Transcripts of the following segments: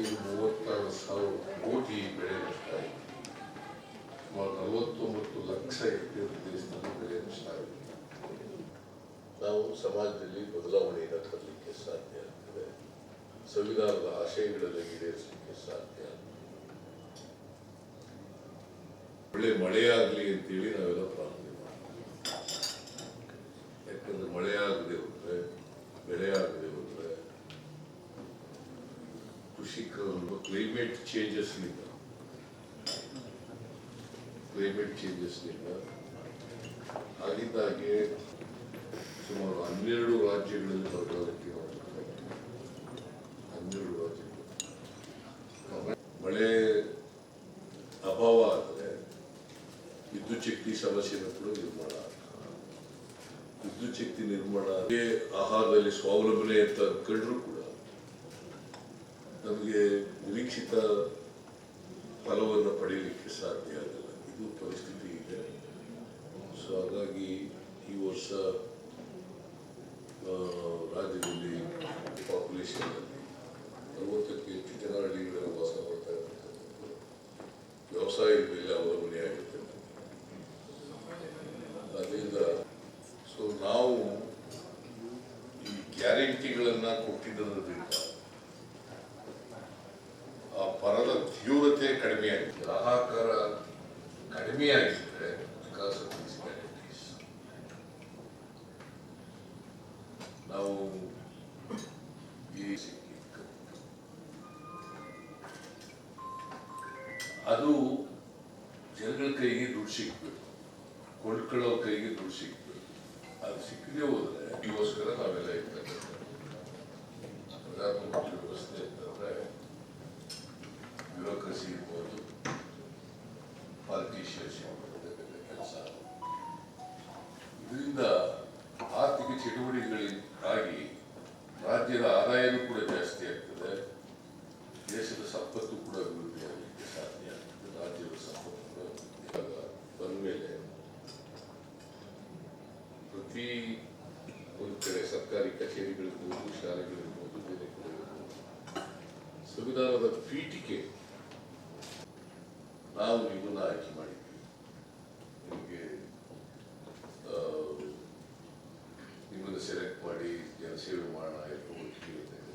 ಇಪ್ಪತ್ತೈದು ಮೂವತ್ತಾರು ಸಾವಿರ ಕೋಟಿ ಬೆಳೆ ನಷ್ಟ ಆಗಿದೆ ಸುಮಾರು ನಲವತ್ತೊಂಬತ್ತು ಲಕ್ಷ ಹೆಕ್ಟೇರ್ ಪ್ರದೇಶದಲ್ಲಿ ಬೆಳೆ ನಷ್ಟ ಆಗಿದೆ ನಾವು ಸಮಾಜದಲ್ಲಿ ಬದಲಾವಣೆಯನ್ನು ತರಲಿಕ್ಕೆ ಸಾಧ್ಯ ಆಗ್ತದೆ. ಸಂವಿಧಾನದ ಆಶಯಗಳನ್ನು ಈಡೇರಿಸಲಿಕ್ಕೆ ಸಾಧ್ಯ ಒಳ್ಳೆ ಮಳೆಯಾಗಲಿ ಅಂತೇಳಿ ನಾವೆಲ್ಲ ಪ್ರಾರ್ಥನೆ ಮಾಡ್ತೀವಿ ಯಾಕಂದ್ರೆ ಮಳೆ ಆಗದೆ ಹೋದ್ರೆ ಬೆಳೆ ಆಗದೆ ಹೋದ್ರೆ ಕೃಷಿಕರು ಕ್ಲೈಮೇಟ್ ಚೇಂಜಸ್ನಿಂದ ಕ್ಲೈಮೇಟ್ ಚೇಂಜಸ್ನಿಂದ ಆಗಿದ್ದಾಗೆ ಸುಮಾರು ಹನ್ನೆರಡು ರಾಜ್ಯಗಳಲ್ಲಿ ಬರಗಾಲಕ್ಕೆ. ಹನ್ನೆರಡು ರಾಜ್ಯಗಳು ಮಳೆ ಅಭಾವ ಆದರೆ ವಿದ್ಯುತ್ ಶಕ್ತಿ ಸಮಸ್ಯೆನೂ ಕೂಡ ನಿರ್ಮಾಣ. ವಿದ್ಯುತ್ ಶಕ್ತಿ ನಿರ್ಮಾಣ ಆಹಾರದಲ್ಲಿ ಸ್ವಾವಲಂಬನೆ ಅಂತ ಕಂಡ್ರು ಕೂಡ ನಮಗೆ ನಿರೀಕ್ಷಿತ ಫಲವನ್ನು ಪಡೆಯಲಿಕ್ಕೆ ಸಾಧ್ಯ ಆಗಲ್ಲ ಇದು ಪರಿಸ್ಥಿತಿ ಇದೆ. ಸೊ ಹಾಗಾಗಿ ಈ ವರ್ಷ ರಾಜ್ಯದಲ್ಲಿ ಪಾಪ್ಯುಲೇಷನ್ ಅರವತ್ತಕ್ಕೆ ಹೆಚ್ಚು ಜನ ಹಳ್ಳಿಗಳಲ್ಲಿ ವಾಸ ಮಾಡ್ತಾ ಇರ್ತಕ್ಕಂಥದ್ದು ವ್ಯವಸಾಯದ ಮೇಲೆ ಅವಲಂಬನೆ ಆಗಿರ್ತಕ್ಕಂಥದ್ದು ಅದರಿಂದ ಸೊ ನಾವು ಈ ಗ್ಯಾರಂಟಿಗಳನ್ನ ಕೊಟ್ಟಿದ್ದರಿಂದ ಆ ಪರದ ತೀವ್ರತೆ ಕಡಿಮೆ ಆಗಿದೆ ಹಾಹಾಕಾರ ಕಡಿಮೆ ಆಗಿದ್ರೆ ಬಿಕಾಸ್ ಆಫ್ ನಾವು ಈ ಅದು ಜನಗಳ ಕೈಗೆ ದುಡ್ಡು ಸಿಕ್ಬೇಕು ಕೊಂಡ್ಕೊಳ್ಳೋ ಕೈಗೆ ದುಡ್ಡು ಸಿಕ್ಬೇಕು ಅದು ಸಿಕ್ಕದೆ ಹೋದ್ರೆ ಇದಕ್ಕೋಸ್ಕರ ನಾವೆಲ್ಲ ಇರ್ತಕ್ಕಂಥ ಪ್ರಧಾನಮಂತ್ರಿ ವ್ಯವಸ್ಥೆ ಅಂತಂದ್ರೆ ಬ್ಯೂರೋಕ್ರಸಿ ಇರ್ಬೋದು ಪಾಲಿಟಿಷಿಯನ್ಸ್ ಕೆಲಸ ಇದರಿಂದ ಆರ್ಥಿಕ ಚಟುವಟಿಕೆಗಳಿಗಾಗಿ ರಾಜ್ಯದ ಆದಾಯವೂ ಕೂಡ ಜಾಸ್ತಿ ಆಗ್ತದೆ. ದೇಶದ ಸಂಪತ್ತು ಕೂಡ ಅಭಿವೃದ್ಧಿ ಆಗಲಿಕ್ಕೆ ಸಾಧ್ಯ ಆಗ್ತದೆ. ರಾಜ್ಯದ ಸಂಪತ್ತು ಕೂಡ ಬಂದ ಮೇಲೆ ಪ್ರತಿ ಒಂದು ಕಡೆ ಸರ್ಕಾರಿ ಕಚೇರಿಗಳಿರ್ಬೋದು, ಶಾಲೆಗಳಿರ್ಬೋದು, ಬೇರೆ ಕಡೆ ಸಂವಿಧಾನದ ಪೀಠಿಕೆ ನಾವು ನಿಮ್ಮನ್ನು ಆಯ್ಕೆ ಮಾಡಿದ್ವಿ ನಿಮಗೆ ನಿಮ್ಮನ್ನು ಸೆಲೆಕ್ಟ್ ಮಾಡಿ ಜನಸೇವೆ ಮಾಡೋಣ ಎಲ್ಲ ಒಟ್ಟಿಗೆ ಇರ್ತಕ್ಕಂಥ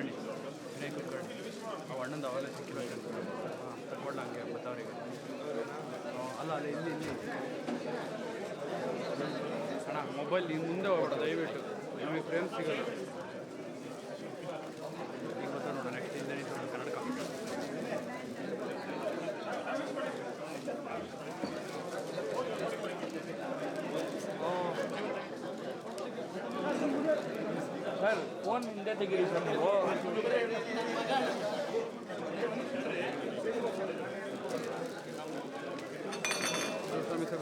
ಕುಲ್ಕರ್ಣಿ ವಿನಯ್ ಕುಲಕರ್ಣಿ ಅವ ಅಣ್ಣಂದು ಅವೆಲ್ಲ ಸಿಕ್ಕಿರೋದು ಹಾಂ ತಗೊಳ್ಳ ಹಂಗೆ ಅವರಿಗೆ. ಅಲ್ಲ ಅಲ್ಲ, ಇಲ್ಲಿ ಇಲ್ಲಿ. ಅಣ್ಣ, ಮೊಬೈಲ್ ಮುಂದೆ ಹೋಗ್ಬೇಡ, ದಯವಿಟ್ಟು. ನಮಗೆ ಪ್ರೇಮ್ ಸಿಗಲ್ಲ. ಫೋನ್ ಹಿಂದೆ ತೆಗೀರಿ ಸರ್ ನೀವು ಸ್ವಾಮಿ ಸರ್